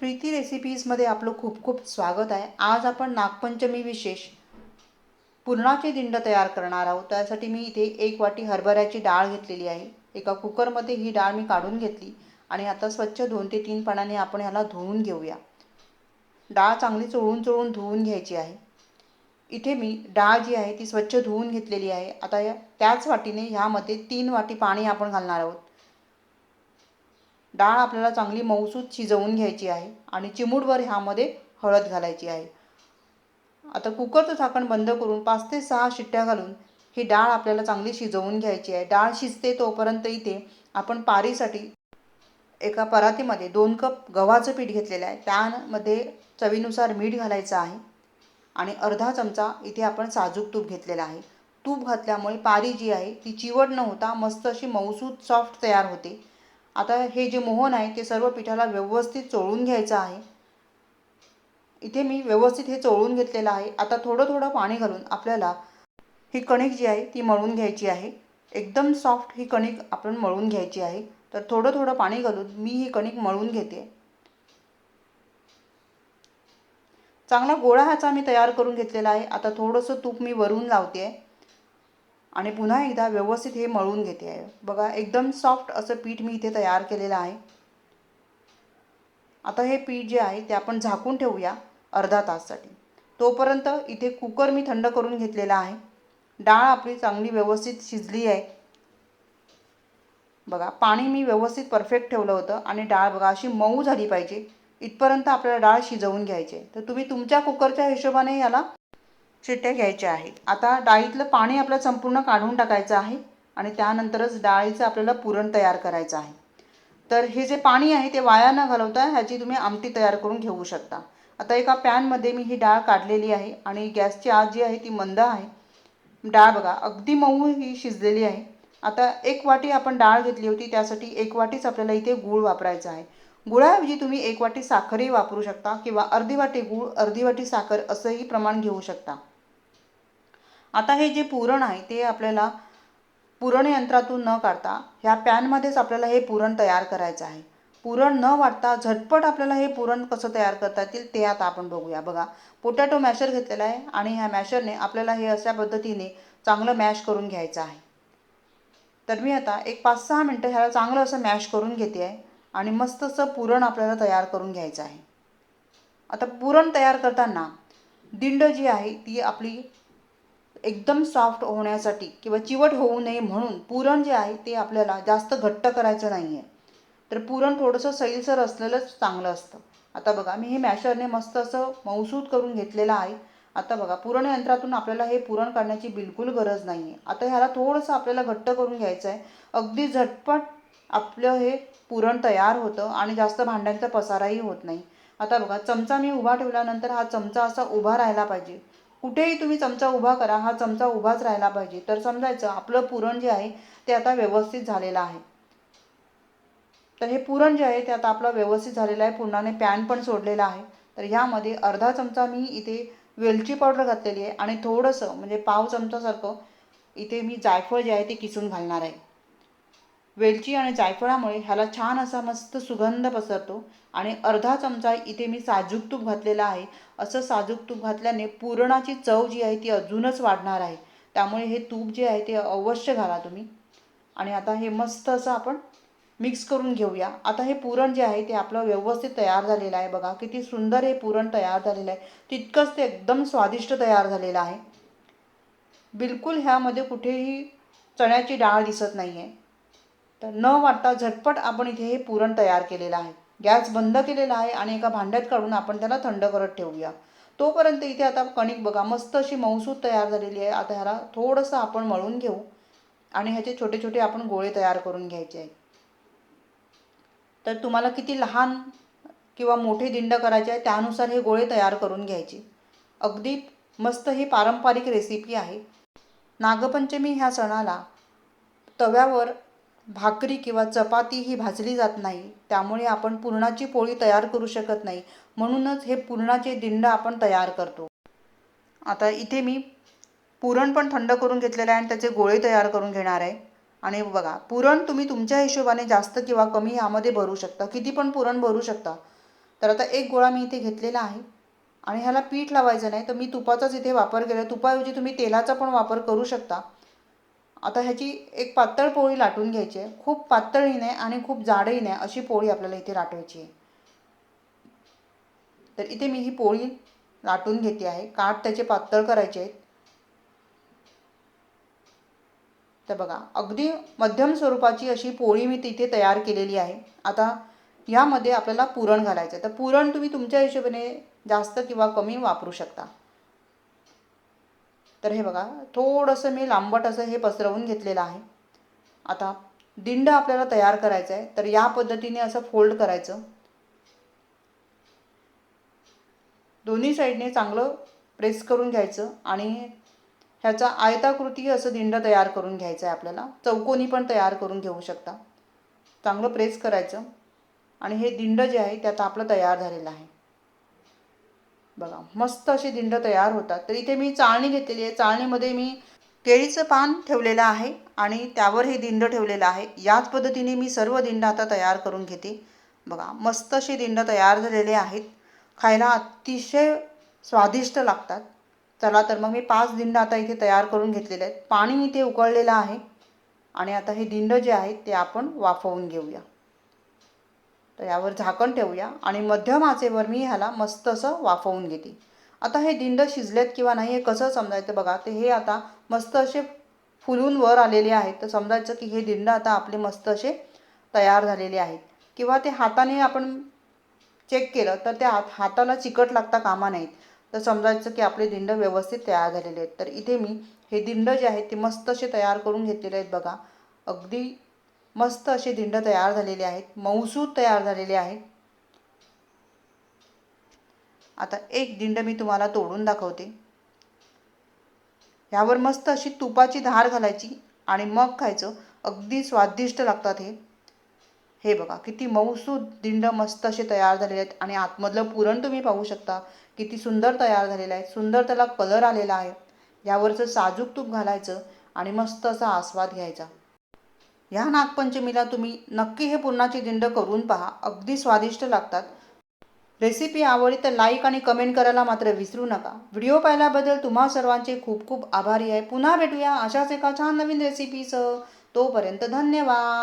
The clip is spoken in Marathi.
प्रीती रेसिपीजमध्ये आपलं खूप खूप स्वागत आहे. आज आपण नागपंचमी विशेष पुरणाचे दिंड तयार करणार आहोत. त्यासाठी मी इथे एक वाटी हरभऱ्याची डाळ घेतलेली आहे. एका कुकरमध्ये ही डाळ मी काढून घेतली आणि आता स्वच्छ दोन ते तीन पाण्याने आपण ह्याला धुवून घेऊया. डाळ चांगली चोळून चोळून धुवून घ्यायची आहे. इथे मी डाळ जी आहे ती स्वच्छ धुवून घेतलेली आहे. आता या त्याच वाटीने ह्यामध्ये तीन वाटी पाणी आपण घालणार आहोत. डाळ आपल्याला चांगली मऊसूत शिजवून घ्यायची आहे आणि चिमूटभर ह्यामध्ये हळद घालायची आहे. आता कुकरचं झाकण बंद करून पाच ते सहा शिट्ट्या घालून ही डाळ आपल्याला चांगली शिजवून घ्यायची आहे. डाळ शिजते तोपर्यंत इथे आपण पारीसाठी एका परातीमध्ये दोन कप गव्हाचं पीठ घेतलेलं आहे. त्यामध्ये चवीनुसार मीठ घालायचं आहे आणि अर्धा चमचा इथे आपण साजूक तूप घेतलेला आहे. तूप घातल्यामुळे पारी जी आहे ती चिवट न होता मस्त अशी मऊसूत सॉफ्ट तयार होते. आता हे जे मोहन आहे ते सर्व पिठाला व्यवस्थित चोळून घ्यायचं आहे. इथे मी व्यवस्थित हे चोळून घेतलेलं आहे. आता थोडं थोडं पाणी घालून आपल्याला ही कणिक जी आहे ती मळून घ्यायची आहे. एकदम सॉफ्ट ही कणिक आपण मळून घ्यायची आहे. तर थोडं थोडं पाणी घालून मी ही कणिक मळून घेते. चांगला गोळा ह्याचा मी तयार करून घेतलेला आहे. आता थोडंसं तूप मी वरून लावते. आहे आणि पुन्हा एकदा व्यवस्थित हे मळून घेते आहे. बघा एकदम सॉफ्ट असं पीठ मी इथे तयार केलेलं आहे. आता हे पीठ जे आहे ते आपण झाकून ठेवूया अर्धा ताससाठी. तोपर्यंत इथे कुकर मी थंड करून घेतलेला आहे. डाळ आपली चांगली व्यवस्थित शिजली आहे. बघा पाणी मी व्यवस्थित परफेक्ट ठेवलं होतं आणि डाळ बघा अशी मऊ झाली पाहिजे. इथपर्यंत आपल्याला डाळ शिजवून घ्यायची आहे. तर तुम्ही तुमच्या कुकरच्या हिशोबाने याला शिट्ट्या घ्यायच्या आहेत. आता डाळीतलं पाणी आपलं संपूर्ण काढून टाकायचं आहे आणि त्यानंतरच डाळीचं आपल्याला पुरण तयार करायचं आहे. तर हे जे पाणी आहे ते वाया न घालवता ह्याची तुम्ही आमटी तयार करून घेऊ शकता. आता एका पॅनमध्ये मी ही डाळ काढलेली आहे आणि गॅसची आग जी आहे ती मंद आहे. डाळ बघा अगदी मऊ ही शिजलेली आहे. आता एक वाटी आपण डाळ घेतली होती त्यासाठी एक वाटीच आपल्याला इथे गूळ वापरायचा आहे. गुळाऐवजी तुम्ही एक वाटी साखरही वापरू शकता किंवा अर्धी वाटी गूळ अर्धी वाटी साखर असंही प्रमाण घेऊ शकता. आता हे जे पुरण आहे ते आपल्याला पुरण यंत्रातून न काढता ह्या पॅनमध्येच आपल्याला हे पुरण तयार करायचं आहे. पुरण न वाटता झटपट आपल्याला हे पुरण कसं तयार करता येतील ते आता आपण बघूया. बघा पोटॅटो मॅशर घेतलेला आहे आणि ह्या मॅशरने आपल्याला हे अशा पद्धतीने चांगलं मॅश करून घ्यायचं आहे. तर मी आता एक पाच सहा मिनटं ह्याला चांगलं असं मॅश करून घेते आहे आणि मस्त असं पुरण आपल्याला तयार करून घ्यायचं आहे. आता पुरण तयार करताना दिंड जी आहे ती आपली एकदम सॉफ्ट होण्यासाठी किंवा चिवट होऊ नये म्हणून पुरण जे आहे ते आपल्याला जास्त घट्ट करायचं नाही आहे तर पुरण थोडंसं सैलसर असलेलंच चांगलं असतं. आता बघा मी हे मॅशरने मस्त असं मौसूद करून घेतलेलं आहे. आता बघा पुरण यंत्रातून आपल्याला हे पुरण काढण्याची बिलकुल गरज नाही आहे आता ह्याला थोडंसं आपल्याला घट्ट करून घ्यायचं आहे. अगदी झटपट आपलं हे पुरण तयार होतं आणि जास्त भांड्यांचा पसाराही होत नाही. आता बघा चमचा मी उभा ठेवल्यानंतर हा चमचा असा उभा राहिला पाहिजे. कुठेही तुम्ही चमचा उभा करा हा चमचा उभाच राहायला पाहिजे. तर समजायचं आपलं पुरण जे आहे ते आता व्यवस्थित झालेलं आहे. तर हे पुरण जे आहे ते आता आपलं व्यवस्थित झालेलं आहे. पुरणाने पॅन पण सोडलेला आहे. तर ह्यामध्ये अर्धा चमचा मी इथे वेलची पावडर घातलेली आहे. आणि थोडंसं म्हणजे पाव चमचासारखं इथे मी जायफळ जे आहे ते किसून घालणार आहे. वेलची आणि जायफळामुळे ह्याला छान असा मस्त सुगंध पसरतो. आणि अर्धा चमचा इथे मी साजूक तूप घातलेला आहे. असं साजूक तूप घातल्याने पुरणाची चव जी आहे ती अजूनच वाढणार आहे. त्यामुळे हे तूप जे आहे ते अवश्य घाला तुम्ही. आणि आता हे मस्त असं आपण मिक्स करून घेऊया. आता हे पुरण जे आहे ते आपलं व्यवस्थित तयार झालेलं आहे बघा. किती सुंदर हे पुरण तयार झालेलं आहे. तितकंच ते एकदम स्वादिष्ट तयार झालेलं आहे. बिलकुल ह्यामध्ये कुठेही चण्याची डाळ दिसत नाही आहे तर न वाटता झटपट आपण इथे हे पुरण तयार केलेलं आहे. गॅस बंद केलेला आहे आणि एका भांड्यात काढून आपण त्याला थंड करत ठेवूया. तोपर्यंत इथे आता कणिक बघा मस्त अशी मऊसूद तयार झालेली आहे. आता ह्याला थोडंसं आपण मळून घेऊ आणि ह्याचे छोटे छोटे आपण गोळे तयार करून घ्यायचे आहेत. तर तुम्हाला किती लहान किंवा मोठे दिंड करायचे आहे त्यानुसार हे गोळे तयार करून घ्यायचे. अगदी मस्त ही पारंपरिक रेसिपी आहे. नागपंचमी ह्या सणाला तव्यावर भाकरी किंवा चपाती ही भाजली जात नाही. त्यामुळे आपण पुरणाची पोळी तयार करू शकत नाही. म्हणूनच हे पुरणाचे दिंड आपण तयार करतो. आता इथे मी पुरण पण थंड करून घेतलेलं आहे आणि त्याचे गोळे तयार करून घेणार आहे. आणि बघा पुरण तुम्ही तुमच्या हिशोबाने जास्त किंवा कमी यामध्ये भरू शकता. किती पण पुरण भरू शकता. तर आता एक गोळा मी इथे घेतलेला आहे. आणि ह्याला पीठ लावायचं नाही तर मी तुपाचाच इथे वापर केला. तुपाऐवजी तुम्ही तेलाचा पण वापर करू शकता. आता ह्याची एक पातळ पोळी लाटून घ्यायची आहे. खूप पातळही नाही आणि खूप जाडही नाही अशी पोळी आपल्याला इथे लाटवायची आहे. तर इथे मी ही पोळी लाटून घेते आहे. काठ त्याचे पातळ करायचे आहेत. तर बघा अगदी मध्यम स्वरूपाची अशी पोळी मी तिथे तयार केलेली आहे. आता यामध्ये आपल्याला पुरण घालायचं आहे. तर पुरण तुम्ही तुमच्या हिशोबाने जास्त किंवा कमी वापरू शकता. तर हे बघा थोडंसं मी लांबट असं हे पसरवून घेतलेलं आहे. आता दिंड आपल्याला तयार करायचं आहे तर या पद्धतीने असं फोल्ड करायचं. दोन्ही साईडने चांगलं प्रेस करून घ्यायचं आणि ह्याचा आयताकृती असं दिंड तयार करून घ्यायचं आहे आपल्याला. चौकोनी पण तयार करून घेऊ शकता. चांगलं प्रेस करायचं. आणि हे दिंड जे आहे त्यात आपलं तयार झालेलं आहे. बघा मस्त असे दिंड तयार होतात. तर इथे मी चाळणी घेतलेली आहे. चाळणीमध्ये मी केळीचं पान ठेवलेलं आहे आणि त्यावर हे दिंड ठेवलेलं आहे. याच पद्धतीने मी सर्व दिंड आता तयार करून घेते. बघा मस्त असे दिंड तयार झालेले आहेत. खायला अतिशय स्वादिष्ट लागतात. चला तर मग मी पाच दिंड आता इथे तयार करून घेतलेले आहेत. पाणी इथे उकळलेलं आहे आणि आता हे दिंड जे आहेत ते आपण वाफवून घेऊया. तर यावर झाकण ठेवूया आणि मध्यम आचेवर मी ह्याला मस्त असं वाफवून घेते. आता हे दिंड शिजलेत किंवा नाही हे कसं समजायचं बघा ते हे आता मस्त असे फुलून वर आलेले आहेत. तर समजायचं की हे दिंड आता आपले मस्त असे तयार झालेले आहेत. किंवा ते हाताने आपण चेक केलं तर त्या हात हाताला चिकट लागता कामा नाहीत तर समजायचं की आपले दिंड व्यवस्थित तयार झालेले आहेत. तर इथे मी हे दिंड जे आहेत ते मस्त असे तयार करून घेतलेले आहेत बघा. अगदी मस्त असे दिंड तयार झालेले आहेत मऊसूद तयार झालेले आहेत. आता एक दिंड मी तुम्हाला तोडून दाखवते. ह्यावर मस्त अशी तुपाची धार घालायची आणि मग खायचं. अगदी स्वादिष्ट लागतात हे. हे बघा किती मऊसूद दिंड मस्त असे तयार झालेले आहेत आणि आतमधलं पुरण तुम्ही पाहू शकता. किती सुंदर तयार झालेलं आहे. सुंदर त्याला कलर आलेला आहे. यावरचं साजूक तूप घालायचं आणि मस्त असा आस्वाद घ्यायचा. ह्या नागपंचमीला तुम्ही नक्की हे पुरणाची दिंड करून पहा. अगदी स्वादिष्ट लागतात. रेसिपी आवडली तर लाईक आणि कमेंट करायला मात्र विसरू नका. व्हिडिओ पाहिल्याबद्दल तुम्हा सर्वांचे खूप खूप आभारी आहे. पुन्हा भेटूया अशाच एका छान नवीन रेसिपीसह. तोपर्यंत धन्यवाद.